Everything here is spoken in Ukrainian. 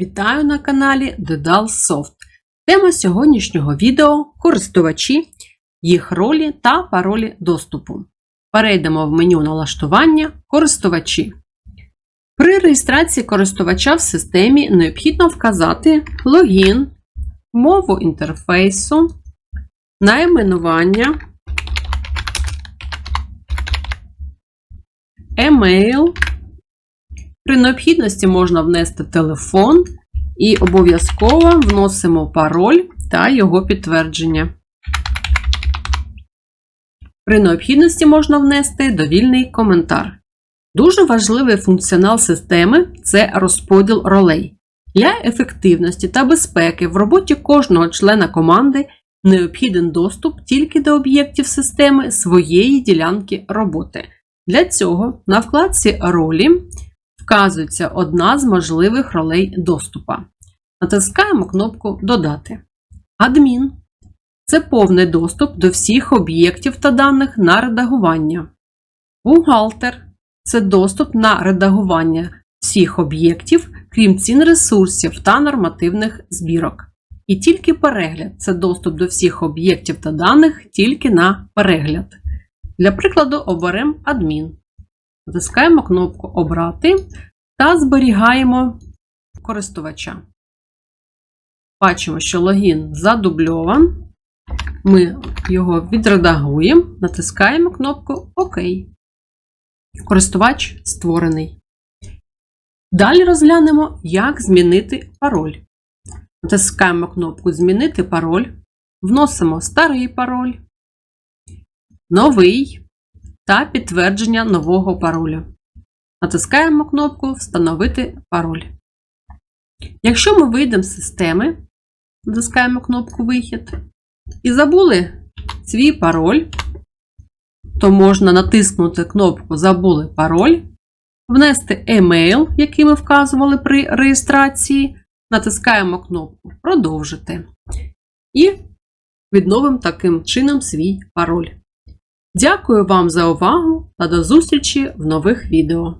Вітаю на каналі Dedal Soft. Тема сьогоднішнього відео користувачі, їх ролі та паролі доступу. Перейдемо в меню налаштування Користувачі. При реєстрації користувача в системі необхідно вказати логін, мову інтерфейсу, найменування, емейл. При необхідності можна внести телефон і обов'язково вносимо пароль та його підтвердження. При необхідності можна внести довільний коментар. Дуже важливий функціонал системи це розподіл ролей. Для ефективності та безпеки в роботі кожного члена команди необхіден доступ тільки до об'єктів системи своєї ділянки роботи. Для цього на вкладці Ролі вказується одна з можливих ролей доступа. Натискаємо кнопку Додати. Адмін це повний доступ до всіх об'єктів та даних на редагування. Бухгалтер це доступ на редагування всіх об'єктів, крім цін ресурсів та нормативних збірок. І тільки перегляд це доступ до всіх об'єктів та даних тільки на перегляд. Для прикладу, оберемо адмін. Натискаємо кнопку Обрати та зберігаємо користувача. Бачимо, що логін задубльован. Ми його відредагуємо, натискаємо кнопку ОК. Користувач створений. Далі розглянемо, як змінити пароль. Натискаємо кнопку Змінити пароль, вносимо старий пароль, новий та підтвердження нового пароля. Натискаємо кнопку Встановити пароль. Якщо ми вийдемо з системи, натискаємо кнопку Вихід і забули свій пароль, то можна натиснути кнопку Забули пароль, внести емейл, який ми вказували при реєстрації, натискаємо кнопку Продовжити і відновимо таким чином свій пароль. Дякую вам за увагу та до зустрічі в нових відео!